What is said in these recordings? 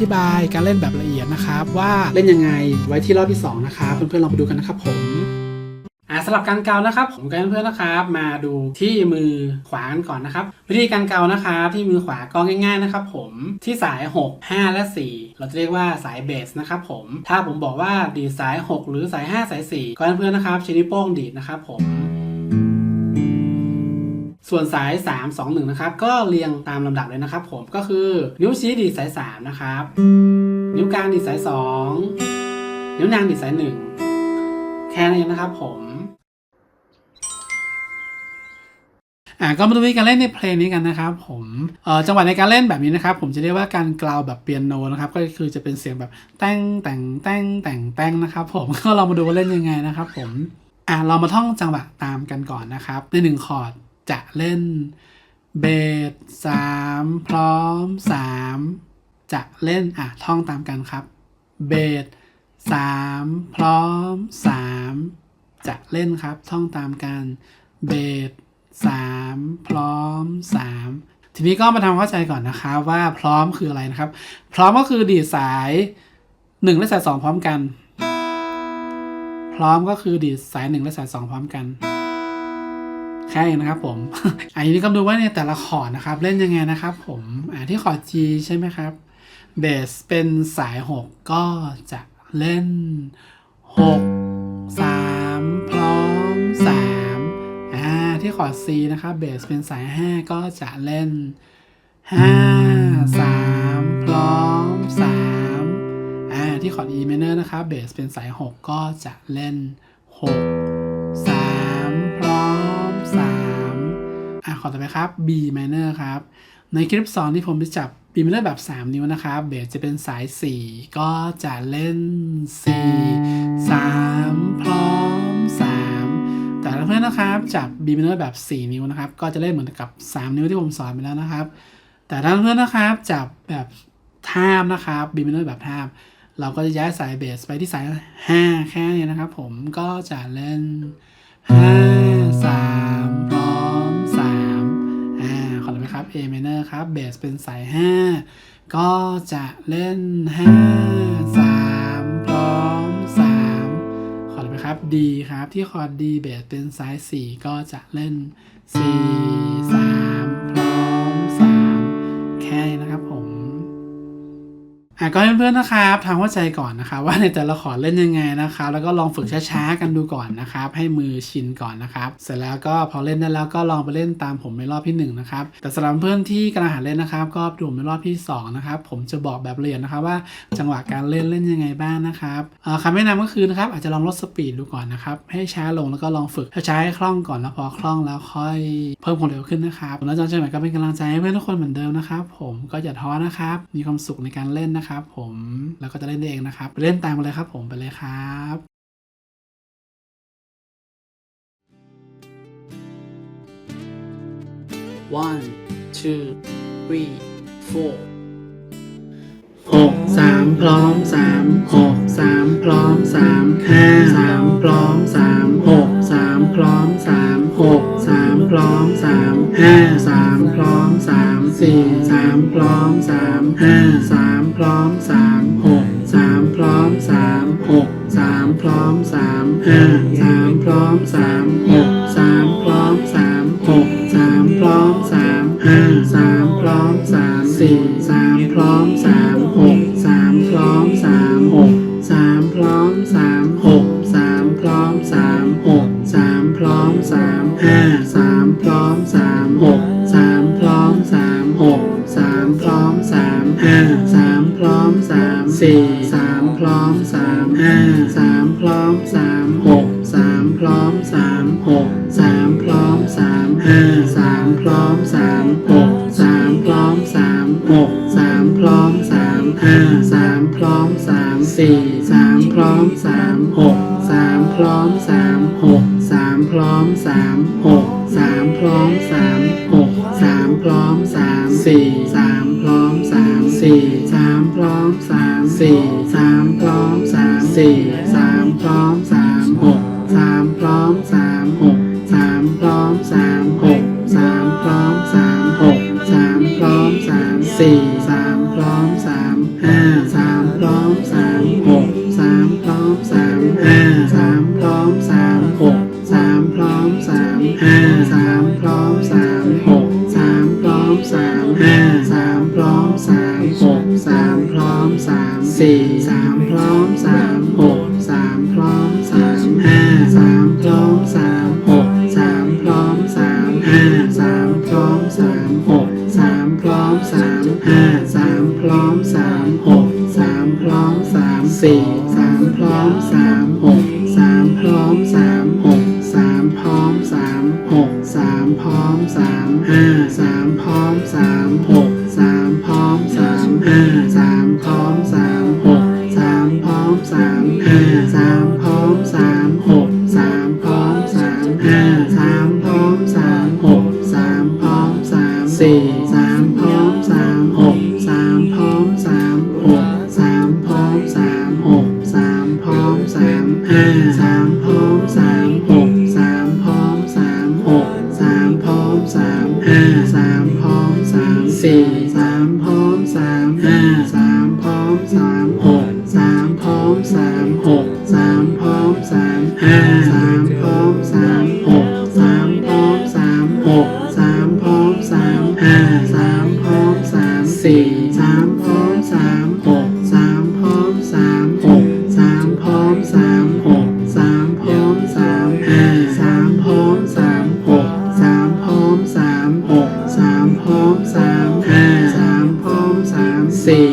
ธิบายการเล่นแบบละเอียดนะครับ ว่าเล่นยังไงไว้ที่รอบที่ 2 นะครับ เพื่อนๆลองไปดูกันนะครับผมอ่าสำหรับการเกานะครับ ผมกับเพื่อนๆนะครับ มาดูที่มือขวากันก่อนนะครับ วิธีการเกานะครับที่มือขวาก็ง่ายๆนะครับ ผมที่สาย 6 5 และ 4 เราจะเรียกว่าสายเบสนะครับผมถ้าผมบอกว่าดีดสาย 6 หรือสาย 5 สาย 4ก็เพื่อนๆนะครับใช้นิ้วโป้งดีดนะครับผม ส่วนสาย 3 2 1 นะครับ ก็เรียงตามลำดับเลยนะครับผมก็คือนิ้วชี้ดีดสาย 3 นะครับ นิ้วกลางดีดสาย 2 นิ้วนางดีดสาย 1 แค่นั้นเองนะครับผมอ่าก็มาดูวิธีการเล่นในเพลงนี้กันนะครับผมเอ่อจังหวะในการเล่นแบบนี้นะครับ ผมจะเรียกว่าการกลาวแบบเปียโนนะครับ ก็คือจะเป็นเสียงแบบแต่งแต่งแต่งแต่งแต่งนะครับ ผมก็เรามาดูว่าเล่นยังไงนะครับ ผมอ่าเรามาท่องจังหวะตามกันก่อนนะครับ ในหนึ่งคอร์ด จะเล่นเบสสามพร้อมสามจะเล่นอะท่องตามกันครับ เบสสามพร้อมสามจะเล่นครับท่องตามกัน เบสสามพร้อมสามทีนี้ก็มาทำเข้าใจก่อนนะครับว่าพร้อมคืออะไรนะครับ พร้อมก็คือดีดสายหนึ่งและสายสองพร้อมกัน พร้อมก็คือดีดสายหนึ่งและสายสองพร้อมกัน แค่นี้นะครับผมอันนี้ก็ดูว่าในแต่ละคอร์ดนะครับ เล่นยังไงนะครับผมอ่าที่คอร์ด G ใช่ไหมครับเบสเป็นสาย 6 ก็จะเล่น 6 3 พร้อม 3อ่าที่คอร์ด C นะครับเบสเป็นสาย 5 ก็จะเล่น 5 3 พร้อม 3อ่าที่คอร์ด E minor นะครับเบสเป็นสาย 6 ก็จะเล่น 6 3อะขอต่อไปครับ B minor ครับ ในคลิปสอนที่ผมจะจับ B minor แบบ 3 นิ้วนะครับ เบสจะเป็นสาย 4 ก็จะเล่น 4 3 พร้อม 3 แต่ถ้าเพื่อนนะครับ จับ B minor แบบ 4 นิ้วนะครับ ก็จะเล่นเหมือนกับ 3 นิ้วที่ผมสอนไปแล้วนะครับ แต่ถ้าเพื่อนนะครับ จับแบบท่าบนะครับ B minor แบบท่าบเราก็จะย้ายสายเบสไปที่สาย 5 แค่นี้นะครับผมก็จะเล่น 5 3 A minor ครับ เบสเป็นสาย 5 ก็จะเล่น 5 3 พร้อม 3 ขอเลยไปครับ D ครับ ที่คอร์ด D เบสเป็นสาย 4 ก็จะเล่น 4 3 อะก็เพื่อนๆนะครับทำเข้าใจก่อนนะครับ ว่าในแต่ละคอเล่นยังไงนะครับ แล้วก็ลองฝึกช้าๆกันดูก่อนนะครับ ให้มือชินก่อนนะครับ เสร็จแล้วก็พอเล่นได้แล้วก็ลองไปเล่นตามผมในรอบที่หนึ่งนะครับแต่สำหรับเพื่อนที่กำลังหัดเล่นนะครับ ก็ดูในรอบที่สองนะครับผมจะบอกแบบละเอียดนะครับว่าจังหวะการเล่นเล่นยังไงบ้างนะครับอ่อคำแนะนำก็คือนะครับอาจจะลองลดสปีดดูก่อนนะครับให้ช้าลงแล้วก็ลองฝึกช้าให้คล่องก่อนแล้วพอคล่องแล้วค่อยเพิ่มความเร็วขึ้นนะครับและอาจารย์เชยใหม่ก็เป็นกำลังใจให้เพื่อนทุกคนเหมือนเดิมนะครับ ผมก็อย่าท้อนะครับมีความสุขในการเล่นนะครับผมแล้วก็จะเล่นได้เองนะครับ ไปเล่นตามกันเลยครับผมไปเลยครับ one two three four หกสามพร้อมสามหกสามพร้อมสามห้าสามพร้อมสามหกสามพร้อมสามหกสามพร้อมสามห้าสามพร้อมสามสี่สามพร้อมสามห้าสาม พร้อมสามหกสามพร้อมสามหกสามพร้อมสามห้าสามพร้อมสามหกสามพร้อมสามหกสามพร้อมสามห้าสามพร้อมสามสี่สามพร้อมสามหกสามพร้อมสามหก สามหกสามพร้อมสามหกสามพร้อมสามห้าสามพร้อมสามหกสามพร้อมสามหกสามพร้อมสามห้าสามพร้อมสามสี่สามพร้อมสามหกสามพร้อมสามหกสามพร้อมสามหกสามพร้อมสามหกสามพร้อมสามสี่สามพร้อมสามสี่สามพร้อมสามสี่สามพร้อมสามสี่ สามพร้อมสามหกสามพร้อมสามหกสามพร้อมสามหกสามพร้อมสามหกสามพร้อมสามสี่สามพร้อมสามห้าสามพร้อมสามหกสามพร้อมสามห้าสามพร้อมสามหกสามพร้อมสามห้าสามพร้อมสามหกสามพร้อมสามห้าสามพร้อมสามหกสามพร้อมสามสี่สามพร้อมสาม ร้ ห้าสามพร้อมสามหกสามพร้อมสามหกสามพร้อมสามห้าสามพร้อมสามสี่สามพร้อมสามหกสามพร้อมสามหกสามพร้อมสามหกสามพร้อมสามห้าสามพร้อมสามหกสามพร้อมสามหกสามพร้อมสามห้าสามพร้อมสามสี่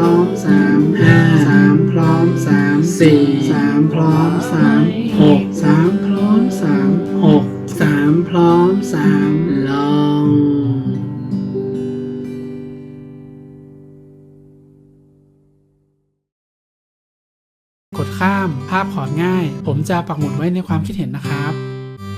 ร้อมสามห้าสามพร้อมสามสี่สามพร้อมสามหกสามพร้อมสามหกสามพร้อมสามลองกดข้ามภาพคอดง่าย ผมจะปักหมุดไว้ในความคิดเห็นนะครับ